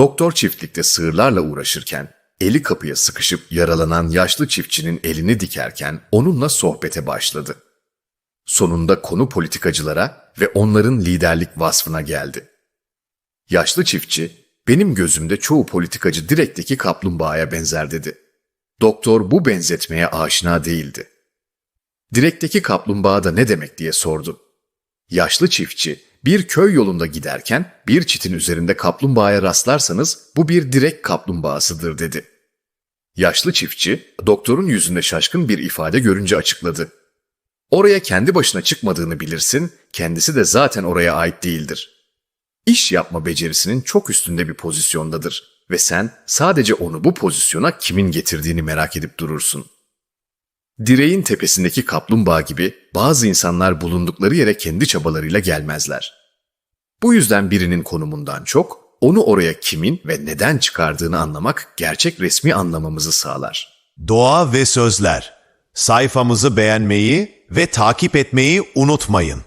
Doktor çiftlikte sığırlarla uğraşırken, eli kapıya sıkışıp yaralanan yaşlı çiftçinin elini dikerken onunla sohbete başladı. Sonunda konu politikacılara ve onların liderlik vasfına geldi. Yaşlı çiftçi, benim gözümde çoğu politikacı direkteki kaplumbağaya benzer dedi. Doktor bu benzetmeye aşina değildi. Direkteki kaplumbağa da ne demek diye sordu. Yaşlı çiftçi, bir köy yolunda giderken bir çitin üzerinde kaplumbağaya rastlarsanız bu bir direk kaplumbağasıdır dedi. Yaşlı çiftçi, doktorun yüzünde şaşkın bir ifade görünce açıkladı. Oraya kendi başına çıkmadığını bilirsin, kendisi de zaten oraya ait değildir. İş yapma becerisinin çok üstünde bir pozisyondadır ve sen sadece onu bu pozisyona kimin getirdiğini merak edip durursun. Direğin tepesindeki kaplumbağa gibi bazı insanlar bulundukları yere kendi çabalarıyla gelmezler. Bu yüzden birinin konumundan çok onu oraya kimin ve neden çıkardığını anlamak gerçek resmi anlamamızı sağlar. Doğa ve sözler. Sayfamızı beğenmeyi ve takip etmeyi unutmayın.